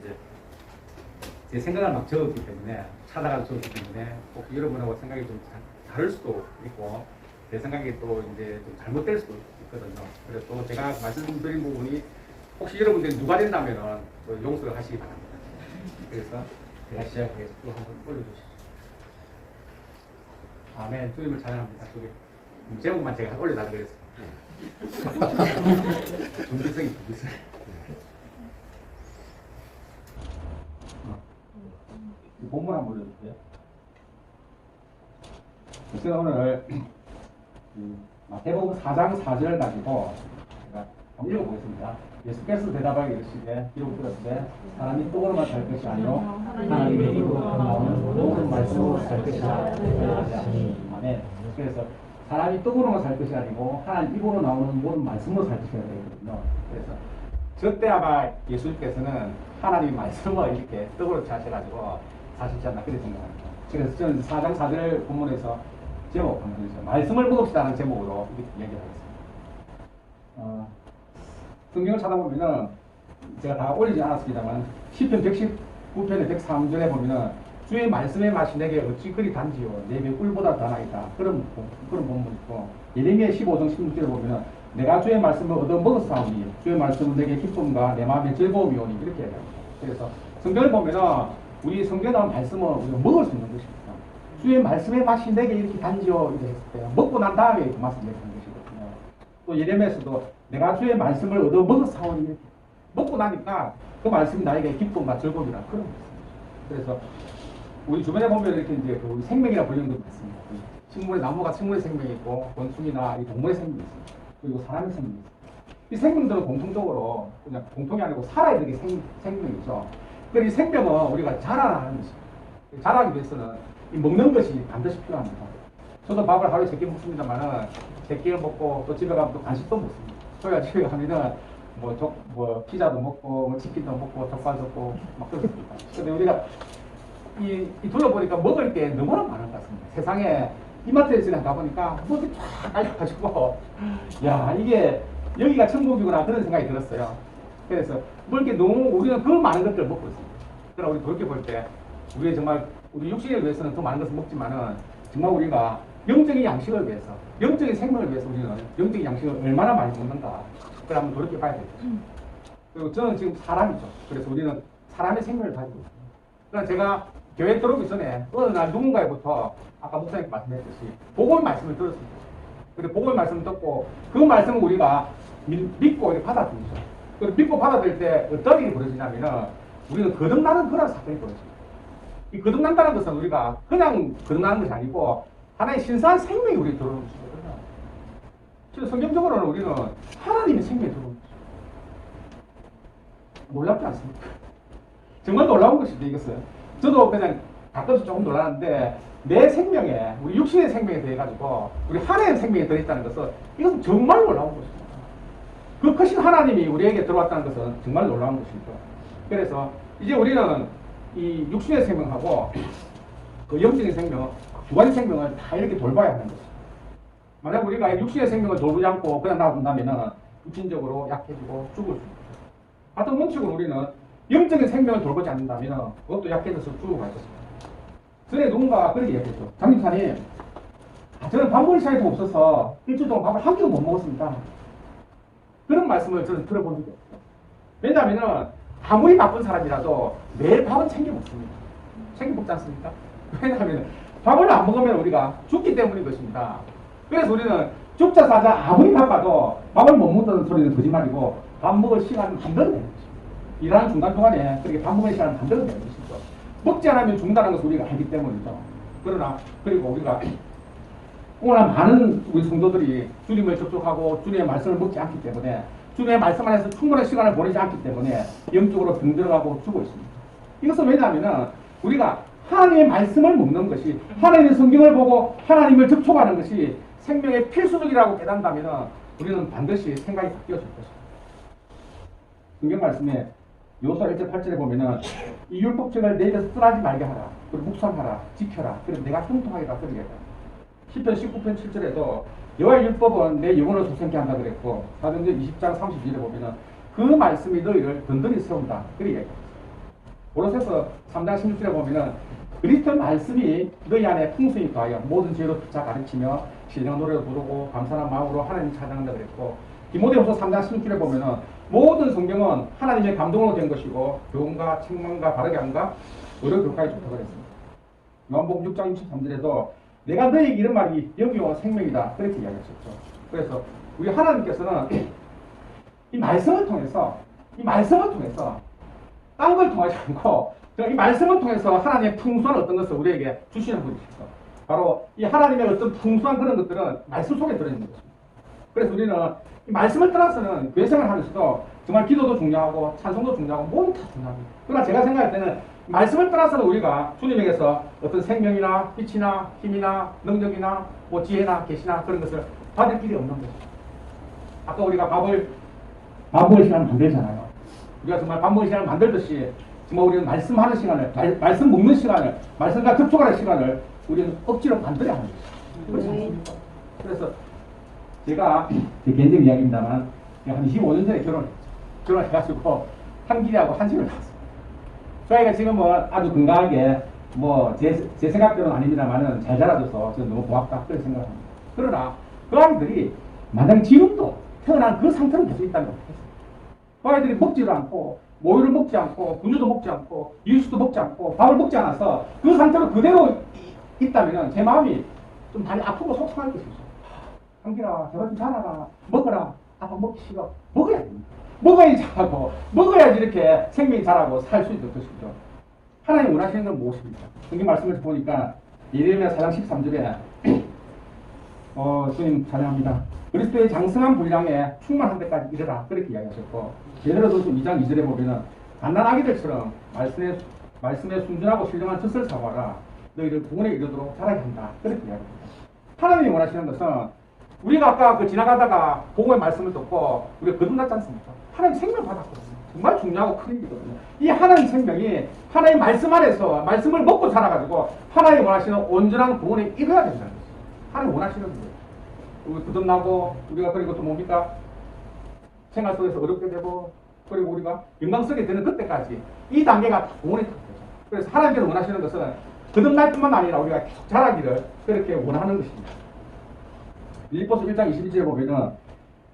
이제 제 생각을 막 적었기 때문에 찾아가서 적었기 때문에 꼭 여러분하고 생각이 좀 다- 다를 수도 있고 제 생각이 또 이제 좀 잘못될 수도 있거든요. 그래서 또 제가 말씀드린 부분이 혹시 여러분들이 누가 된다면은 또 용서를 하시기 바랍니다. 그래서 제가 시작해서 또 한번 올려주시죠. 아멘. 주님을 찬양합니다. 저기 제목만 제가 올려달라 그랬어요. 준비성이 준비성. 본문 한번 올려주세요. 제가 오늘 이 마태복음 4장 4절을 가지고 제가 한번 읽어보겠습니다. 예수께서 대답하여 이르시되 기록 들었되 사람이 떡으로만 살 것이 아니요 하나님의 입으로 나오는 모든 말씀으로 살 것이라 아멘. 그래서 사람이 떡으로만 살 것이 아니고 하나님 입으로 나오는 모든 말씀으로 살 것이라 되거든요. 그래서 저때 아마 예수님께서는 하나님 말씀을 이렇게 떡으로 차셔가지고 사시지 않나 그렇게 생각합니다. 그래서 저는 4장 4절 본문에서 제목 한번. 말씀을 먹읍시다는 제목으로 이렇게 얘기하겠습니다. 어, 성경을 찾아보면은 제가 다 올리지 않았습니다만 10편 119편의 103절에 보면은 주의 말씀의 맛이 내게 어찌 그리 단지요 내배 꿀보다 더 나이다 그런 본- 그런 본문 있고 예레미야 15장 16절에 보면은 내가 주의 말씀을 얻어 먹었사오니 주의 말씀은 내게 기쁨과 내 마음의 즐거움이 오니 이렇게 얘기합니다. 그래서 성경을 보면은 우리 성경에 나온 말씀은 우리가 먹을 수 있는 것입니다. 주의 말씀의 맛이 내게 이렇게 이렇게 했을 때 먹고 난 다음에 그 맛을 내는 것이거든요. 또 예레미야에서도 내가 주의 말씀을 얻어 먹었사오니 이렇게 먹고 나니까 그 말씀이 나에게 기쁨과 즐거움이라 그런 거습니다 그래서 우리 주변에 보면 이렇게 이제 그 생명이라 불리는 것도 있습니다. 그 식물의 나무가 식물의 생명이 있고 곤충이나 이 동물의 생명이 있습니다. 그리고 사람의 생명이 있습니다. 이 생명들은 공통적으로 그냥 공통이 아니고 살아야 되는 게 생, 생명이죠. 그래서 이 생명은 우리가 자라나는 것입니다. 자라기 위해서는 이 먹는 것이 반드시 필요합니다. 저도 밥을 하루에 세끼 먹습니다만은 세끼를 먹고 또 집에 가면 또 간식도 먹습니다. 저희가 집에 가면은 뭐, 족, 뭐 피자도 먹고 뭐 치킨도 먹고 족발도 먹고 막 그렇습니다. 근데 우리가 이, 이 둘러보니까 먹을 게 너무나 많은 것 같습니다. 세상에 이마트에 지나 가 보니까 뭐이 쫙 깔려가지고 야 이게 여기가 천국이구나 그런 생각이 들었어요. 그래서 먹을 게 너무 우리는 그 많은 것들을 먹고 있습니다. 그러나 우리 돌이켜 볼 때 우리 정말 우리 육신을 위해서는 더 많은 것을 먹지만은 정말 우리가 영적인 양식을 위해서 영적인 생명을 위해서 우리는 영적인 양식을 얼마나 많이 먹는가 그걸 한번 돌이켜 봐야 되겠죠. 그리고 저는 지금 사람이죠. 그래서 우리는 사람의 생명을 가지고 있습니다. 그러나 제가 교회 들어오기 전에 어느 날 누군가에부터 아까 목사님 말씀했듯이 복음 말씀을 들었습니다. 근데 복음 말씀을 듣고 그 말씀을 우리가 믿- 믿고 이렇게 받아들이죠. 그리고 믿고 받아들일 때 어떤 일이 벌어지냐면은 우리는 거듭나는 그런 사건이 벌어집니다. 이 거듭난다는 것은 우리가 그냥 거듭나는 것이 아니고 하나의 신선한 생명이 우리 들어오는 것이거든요. 성경적으로는 우리는 하나님의 생명이 들어오는 것이죠. 놀랍지 않습니까? 정말 놀라운 것이죠, 이것은. 저도 그냥 가끔씩 조금 놀랐는데, 내 생명에, 우리 육신의 생명에 대해 가지고, 우리 하나의 생명이 들어있다는 것은, 이것은 정말 놀라운 것입니다. 그 크신 하나님이 우리에게 들어왔다는 것은 정말 놀라운 것이죠. 그래서, 이제 우리는 이 육신의 생명하고, 그 영적인 생명, 주관의 생명을 다 이렇게 돌봐야 하는 것입니다. 만약 우리가 육신의 생명을 돌보지 않고 그냥 놔둔다면은, 육신적으로 약해지고 죽을 수 있습니다. 같은 원칙으로 우리는 영적인 생명을 돌보지 않는다면 그것도 약해져서 죽어갈 것입니다. 전에 누군가 그렇게 얘기했죠. 장님사님, 아, 저는 밥 먹을 시간이 좀 없어서 일주일 동안 밥을 한 끼도 못 먹었습니다. 말씀을 저는 없어요. 왜냐하면 아무리 바쁜 사람이라도 매일 밥은 챙겨 먹습니다. 챙겨 먹지 않습니까? 왜냐하면 밥을 안 먹으면 우리가 죽기 때문인 것입니다. 그래서 우리는 죽자 사자 아무리 바빠도 밥을 못 먹는 소리는 거짓말이고 밥 먹을 시간은 만들어내는 것입니다. 일하는 중간중간에 그렇게 밥 먹을 시간을 만들어내는 것이죠. 먹지 않으면 죽는다는 것을 우리가 알기 때문이죠. 그러나 그리고 우리가 오늘 많은 우리 성도들이 주님을 접촉하고 주님의 말씀을 먹지 않기 때문에 주님의 말씀 안에서 충분한 시간을 보내지 않기 때문에 영적으로 병들어가고 죽어 있습니다. 이것은 왜냐하면 우리가 하나님의 말씀을 먹는 것이 하나님의 성경을 보고 하나님을 접촉하는 것이 생명의 필수적이라고 깨닫다면 우리는 반드시 생각이 바뀌어질 것입니다. 성경 말씀에 요소 1절 8절에 보면은 이 율법책을 내 입에서 쓰라지 말게 하라. 그리고 묵상하라. 지켜라. 그리고 내가 그러게 했다. 10편 19편 7절에도 여호와의 율법은 내 영혼을 소생케 한다 그랬고 사도행전 20장 32절에 보면은 그 말씀이 너희를 든든히 세운다. 그렇게 얘기합니다. 고로새서 3장 16절에 보면은 그리스도 말씀이 너희 안에 풍성히 더하여 모든 죄로 붙자 가르치며 신령 노래를 부르고 감사한 마음으로 하나님 찬양한다 그랬고 디모데후서 3장 16절에 보면은 모든 성경은 하나님의 감동으로 된 것이고 교훈과 책망과 바르게 함과 의료 교육까지 좋다고 그랬습니다. 요한복음 6장 63절에도 내가 너에게 이런 말이 영이와 생명이다 그렇게 이야기하셨죠. 그래서 우리 하나님께서는 이 말씀을 통해서 이 말씀을 통해서 딴걸 통하지 않고 저이 말씀을 통해서 하나님의 풍성한 어떤 것을 우리에게 주시는 분이시죠. 바로 이 하나님의 어떤 풍성한 그런 것들은 말씀 속에 들어있는 것입니다. 그래서 우리는 이 말씀을 따라서는 생활을 하면서도 정말 기도도 중요하고 찬송도 중요하고 모든 다 중요합니다. 그러나 제가 생각할 때는 말씀을 따라서는 우리가 주님에게서 어떤 생명이나 빛이나 힘이나 능력이나 뭐 지혜나 계시나 그런 것을 받을 길이 없는 것입니다. 아까 우리가 밥을 밥 먹을 시간 만들잖아요. 우리가 정말 밥 먹을 시간을 만들듯이 정말 우리는 말씀하는 시간을, 말, 말씀 먹는 시간을, 말씀과 접촉하는 시간을 우리는 억지로 만들어야 하는 것이죠. 그렇지 않습니까? 그래서 제가 제 개인적인 이야기입니다만 한 25년 전에 결혼을 했죠. 결혼해가지고 한 길이하고 한 집을 갔어요. 저희가 지금 뭐 아주 건강하게 뭐제 제 생각대로는 아닙니다만은 잘 자라줘서 저는 너무 고맙다 그렇게 생각합니다. 그러나 그 아이들이 만약 지금도 태어난 그 상태로 계속 있다면 어떻겠어요? 그 아이들이 먹지를 않고 모유를 먹지 않고 분유도 먹지 않고 이유수도 먹지 않고 밥을 먹지 않아서 그 상태로 그대로 이- 있다면 제 마음이 좀 많이 아프고 속상할 것이죠. 한기라 제발 좀 자라라 먹어라 아빠 먹기 싫어 먹어야 됩니다. 먹어야지 자라고 먹어야지 이렇게 생명이 자라고 살 수 있는 것이죠. 하나님 원하시는 건 무엇입니까? 성경 말씀을 보니까 예레미야 4장 13절에 어, 주님 찬양합니다. 그리스도의 장성한 분량에 충만한 데까지 이르라 그렇게 이야기하셨고 예를 들어서 2장 2절에 보면은 갓난 아기들처럼 말씀에 말씀에 순전하고 신령한 뜻을 사와라 너희를 구원에 이르도록 자라게 한다 그렇게 이야기합니다. 하나님이 원하시는 것은 우리가 아까 그 지나가다가 복음의 말씀을 듣고 우리가 거듭났지 않습니까? 하나님 생명 받았거든요. 정말 중요하고 큰 일이거든요. 이 하나님 생명이 하나님 말씀 안에서 말씀을 먹고 살아가지고 하나님 원하시는 온전한 구원에 이르야 된다는 거죠. 하나님 원하시는 거예요. 우리 거듭나고 우리가 그리고 또 뭡니까? 생활 속에서 어렵게 되고 그리고 우리가 영광스럽게 되는 그때까지 이 단계가 다 구원의 단계죠. 그래서 하나님께서 원하시는 것은 거듭날 뿐만 아니라 우리가 계속 자라기를 그렇게 원하는 것입니다. 빌립보서 1장 21절에 보면은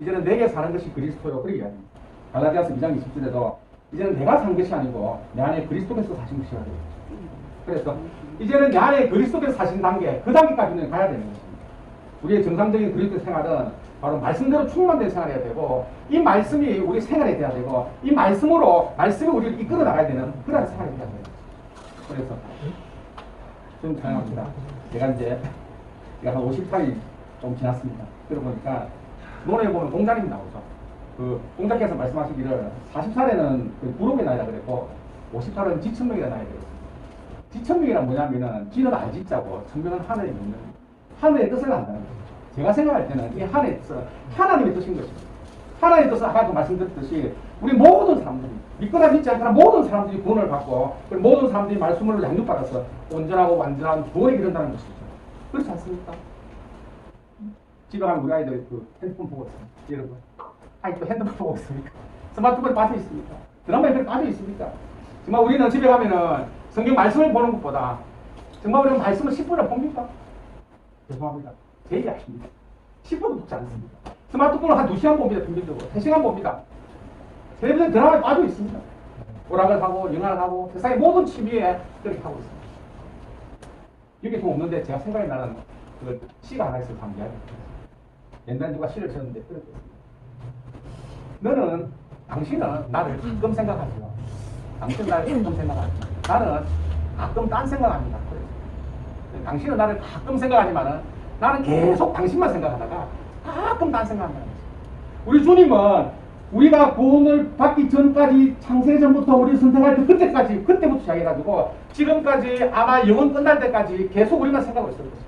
이제는 내게 사는 것이 그리스도요 그렇게 이야기합니다. 갈라디아서 2장 20절에도 이제는 내가 산 것이 아니고 내 안에 그리스도께서 사신 되어 있죠. 그래서 이제는 내 안에 그리스도께서 사신 단계 그 단계까지는 가야 되는 것입니다. 우리의 정상적인 그리스도 생활은 바로 말씀대로 충만된 생활해야 되고 이 말씀이 우리 생활에 돼야 되고 이 말씀으로 말씀이 우리를 이끌어 나가야 되는 그런 생활이 돼야 돼요. 그래서 좀 찬양합니다. 제가 이제 한 50살이 좀 지났습니다. 그러고 보니까 논에 보면 공자님 나오죠. 그 공자께서 말씀하시기를 40살에는 그 부록의 나이라 그랬고 50살은 지천명이라 나이라 그랬습니다. 지천명이란 뭐냐면은 지는 알지자고 천명은 하늘에 있는 하늘의 뜻을 안다는 거죠. 제가 생각할 때는 이 하늘의 뜻은 하나님의 뜻인 것입니다. 하나님의 뜻은 아까도 말씀드렸듯이 우리 모든 사람들이 믿거나 믿지 않거나 모든 사람들이 구원을 받고 모든 사람들이 말씀을 양육받아서 온전하고 완전한 구원에 이른다는 것이죠. 그렇지 않습니까? 집에 가면 우리 아이들 그 핸드폰 보고 있습니다. 여러분. 아직도 핸드폰 보고 있습니까? 스마트폰에 빠져 있습니까? 드라마에 빠져 있습니까? 정말 우리는 집에 가면은 성경 말씀을 보는 것보다 정말 우리는 말씀을 10분을 봅니까? 죄송합니다. 제 얘기 아닙니다. 10분도 보지 않습니다. 스마트폰을 한 2시간 봅니다. 평균적으로. 3시간 봅니다. 텔레비전 드라마에 빠져 있습니다. 오락을 하고 영화를 하고 세상의 모든 취미에 그렇게 하고 있습니다. 여기 좀 없는데 제가 생각이 나는 그 시가 하나 있어서 한번 이야기해요. 옛날 누가 시를 쳤는데 그렇게. 너는 당신은 나를 가끔 생각하지요. 당신은 나를 가끔 생각하지. 나는 가끔 딴 생각합니다. 당신은 나를 가끔 생각하지만은 나는 계속 당신만 생각하다가 가끔 딴 생각한다는 거죠. 우리 주님은 우리가 구원을 받기 전까지 창세 전부터 우리 선택할 때 그때까지 그때부터 시작해가지고 지금까지 아마 영원 끝날 때까지 계속 우리만 생각하고 있을 것입니다.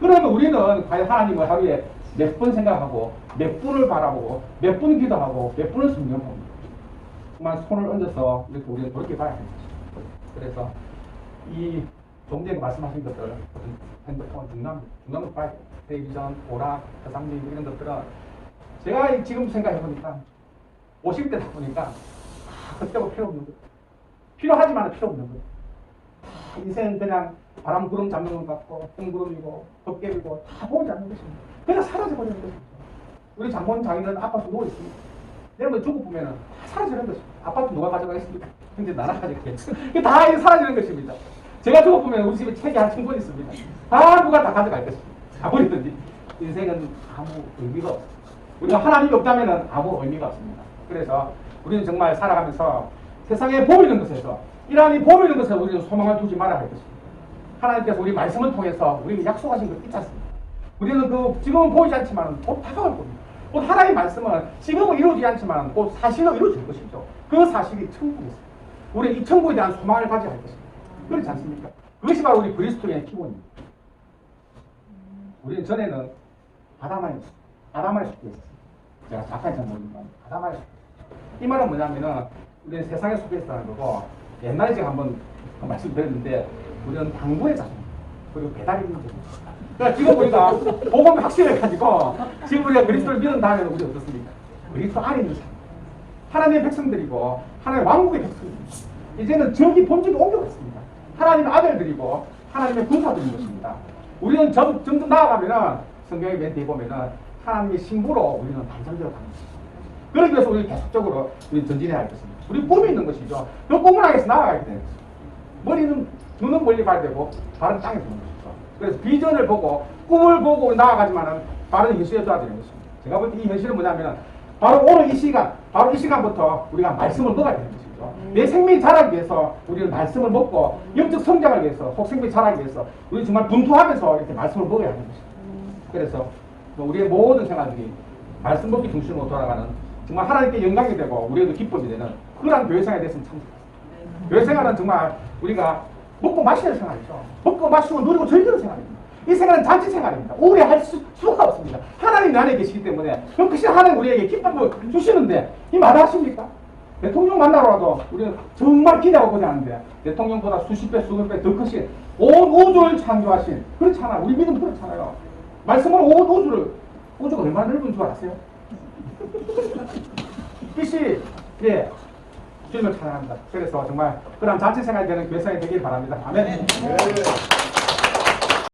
그러면 우리는 과연 하나님을 하루에 몇 번 생각하고 몇 분을 바라보고 몇 분 기도하고 몇 분을 성경 봅니다. 정말 손을 얹어서 이렇게 우리는 돌이켜 봐야 되는 것입니다. 그래서 이좀 전에 말씀하신 것들 핸드폰 중남 중남을 봐야 돼요. 텔레비전, 오락, 가상민 이런 것들은 제가 지금 생각해 보니까 50대다 보니까 아, 그때가 필요 없는 거예요. 필요하지만 필요 없는 거예요. 다 인생은 그냥 바람 구름 잡는 것 같고 뜬구름이고 덮개이고 다 보이지 않는 것입니다. 그냥 사라져버리는 것입니다. 우리 장모님 장인은 아파트 누워 있습니다. 여러분 죽고 보면은 다 사라지는 것입니다. 아파트 누가 가져가겠습니까? 형제 나라 가져가겠죠. 다 사라지는 것입니다. 제가 죽어 보면 우리 집에 책이 한천권 있습니다. 다 누가 다 가져갈 것입니다. 다 버리든지 인생은 아무 의미가 없습니다. 우리가 하나님이 없다면 아무 의미가 없습니다. 그래서 우리는 정말 살아가면서 세상에 복 있는 것에서 이러한 있는 것에 우리는 소망을 두지 말아야 할 것입니다. 하나님께서 우리 말씀을 통해서 우리에게 약속하신 것 있지 않습니까? 우리는 그 지금은 보이지 않지만 곧 다가올 겁니다. 곧 하나님의 말씀은 지금은 이루어지지 않지만 곧 사실로 이루어질 것이죠. 그 사실이 천국이 있습니다. 우리 이 천국에 대한 소망을 가져야 할 것입니다. 그렇지 않습니까? 그것이 바로 우리 그리스도의 기본입니다. 우리는 전에는 아담아의 아담아의 속에 있었어요. 제가 잠깐 잘 모르지만 있어요. 이 말은 뭐냐면은 우리는 세상에 속해 있다는 거고 옛날에 제가 한번 말씀드렸는데 우리는 당부의 자손 그리고 배달의 민족 그러니까 지금 우리가 복음 확실해가지고 지금 우리가 그리스도를 믿은 다음에는 우리 어떻습니까? 그리스도 안에 있는 사람 하나님의 백성들이고 하나님의 왕국의 백성입니다. 이제는 저기 본질이 옮겨갔습니다. 하나님의 아들들이고 하나님의 군사들인 것입니다. 우리는 점, 점점 나아가면은 성경에 맨 뒤에 보면은 하나님의 신부로 우리는 단장되어 가는 것입니다. 그러기 위해서 우리는 계속적으로 우리 전진해야 할 것입니다. 우리 꿈이 있는 것이죠. 그 꿈을 향해서 나아가야 되는 것입니다. 머리는 눈은 멀리 봐야 되고 발은 땅에 두는 것이죠. 그래서 비전을 보고 꿈을 보고 나아가지만은 현실에 둬야 되는 것입니다. 제가 볼 때 이 현실은 뭐냐면은 바로 오늘 이 시간, 바로 이 시간부터 우리가 말씀을 먹어야 되는 것이죠. 내 생명이 자라기 위해서 우리는 말씀을 먹고 영적 성장을 위해서 속생명이 자라기 위해서 우리 정말 분투하면서 이렇게 말씀을 먹어야 하는 것입니다. 그래서 뭐 우리의 모든 생활들이 말씀 먹기 중심으로 돌아가는 정말 하나님께 영광이 되고 우리에도 기쁨이 되는 그러한 교회 생활이 됐으면 참 좋겠습니다. 교회 생활은 정말 우리가 먹고 마시는 생활이죠. 먹고 마시고 누리고 즐기는 생활입니다. 이 생활은 잔치 생활입니다. 우울해할 수, 수가 없습니다. 하나님 안에 계시기 때문에 그럼 그 하나님 우리에게 기쁨을 주시는데 이 마다하십니까? 대통령 만나러 와도 우리는 정말 기대하고 고생하는데 대통령보다 수십 배, 수백 배 더 크신 온 우주를 창조하신 그렇잖아. 우리 믿음 그렇잖아요. 말씀으로 온 우주를 우주가 얼마나 넓은 줄 아세요? 빛이 예 주님을 찬양합니다. 그래서 정말 그런 잔치 생활이 되는 교회생이 되길 바랍니다. 아멘.